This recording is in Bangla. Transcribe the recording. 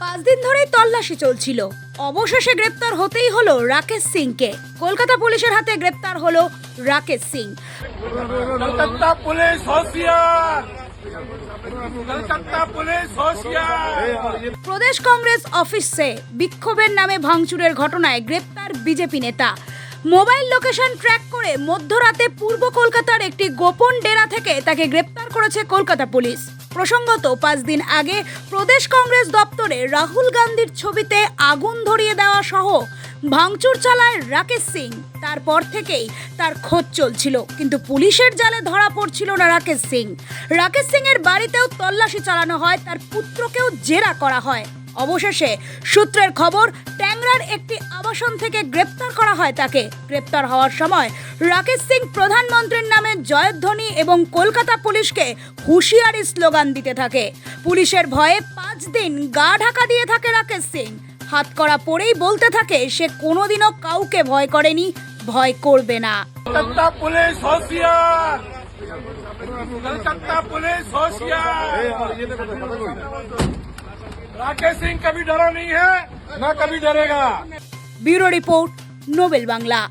পাঁচ দিন ধরেই তল্লাশি চলছিল। অবশেষে গ্রেপ্তার হতেই হলো রাকেশ সিংকে। কলকাতা পুলিশের হাতে গ্রেপ্তার হলো রাকেশ সিং। প্রদেশ কংগ্রেস অফিসে বিক্ষোভের নামে ভাঙচুরের ঘটনায় গ্রেপ্তার বিজেপি নেতা। মোবাইল লোকেশন ট্র্যাক করে মধ্যরাতে পূর্ব কলকাতার একটি গোপন ডেরা থেকে তাকে গ্রেপ্তার করেছে কলকাতা পুলিশ। প্রসঙ্গত, পাঁচ দিন আগে প্রদেশ কংগ্রেস দপ্তরে রাহুল গান্ধীর ছবিতে আগুন ধরিয়ে দেওয়া সহ ভাঙচুর চালায় রাকেশ সিং। তারপর থেকেই তার খোঁজ চলছিল, কিন্তু পুলিশের জালে ধরা পড়ছিল না রাকেশ সিং। রাকেশ সিং এর বাড়িতেও তল্লাশি চালানো হয়, তার পুত্রকেও জেরা করা হয়। অবশেষে সূত্রের খবর, ট্যাংরার একটি আবাসন থেকে গ্রেপ্তার করা হয় তাকে। গ্রেপ্তার হওয়ার সময় রাকেশ সিং প্রধানমন্ত্রীর নামে জয়ধ্বনি এবং কলকাতা পুলিশকে হুঁশিয়ারি স্লোগান দিতে থাকে। পুলিশের ভয়ে পাঁচ দিন গা ঢাকা দিয়ে থাকে রাকেশ সিং। হাতকড়া পরেই বলতে থাকে, সে কোনোদিনও কাউকে ভয় করেনি, ভয় করবে না। কলকাতা পুলিশ राकेश सिंह कभी डरा नहीं है न कभी डरेगा। Bureau report Nobel Bangla.